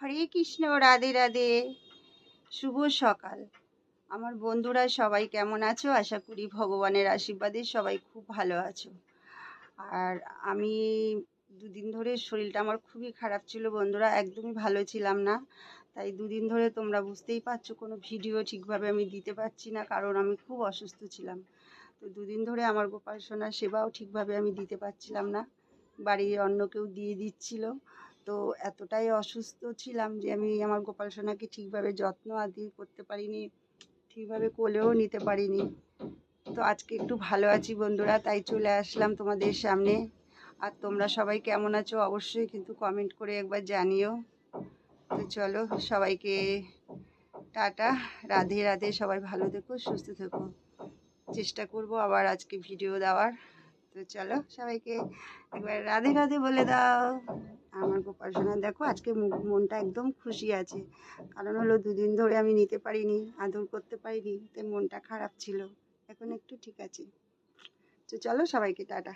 হরে কৃষ্ণ, রাধে রাধে। শুভ সকাল। আমার বন্ধুরা, সবাই কেমন আছো? আশা করি ভগবানের আশীর্বাদে সবাই খুব ভালো আছো। আর আমি দুদিন ধরে শরীরটা আমার খুবই খারাপ ছিল, বন্ধুরা, একদমই ভালো ছিলাম না। তাই দুদিন ধরে তোমরা বুঝতেই পারছ, কোনো ভিডিও ঠিকভাবে আমি দিতে পারছি না, কারণ আমি খুব অসুস্থ ছিলাম। তো দুদিন ধরে আমার গোপাল সোনার সেবাও ঠিকভাবে আমি দিতে পারছিলাম না। বাড়ির অন্য কেউ দিয়ে দিচ্ছিল। তো এতটাই অসুস্থ ছিলাম যে আমি আমার গোপাল সোনাকে ঠিকভাবে যত্ন আদি করতে পারিনি, ঠিকভাবে কোলেও নিতে পারিনি। তো আজকে একটু ভালো আছি বন্ধুরা, তাই চলে আসলাম তোমাদের সামনে। আর তোমরা সবাই কেমন আছো অবশ্যই কিন্তু কমেন্ট করে একবার জানিও। তো চলো সবাইকে টাটা, রাধে রাধে, সবাই ভালো থেকো, সুস্থ থেকো। চেষ্টা করব আবার আজকে ভিডিও দেওয়ার। তো চলো সবাইকে একবার রাধে রাধে বলে দাও। আমার গোপাল দেখো আজকে মনটা একদম খুশি আছে। কারণ হলো দুদিন ধরে আমি নিতে পারিনি, আদর করতে পারিনি, তাই মনটা খারাপ ছিল। এখন একটু ঠিক আছে। তো চলো সবাইকে, টাটা।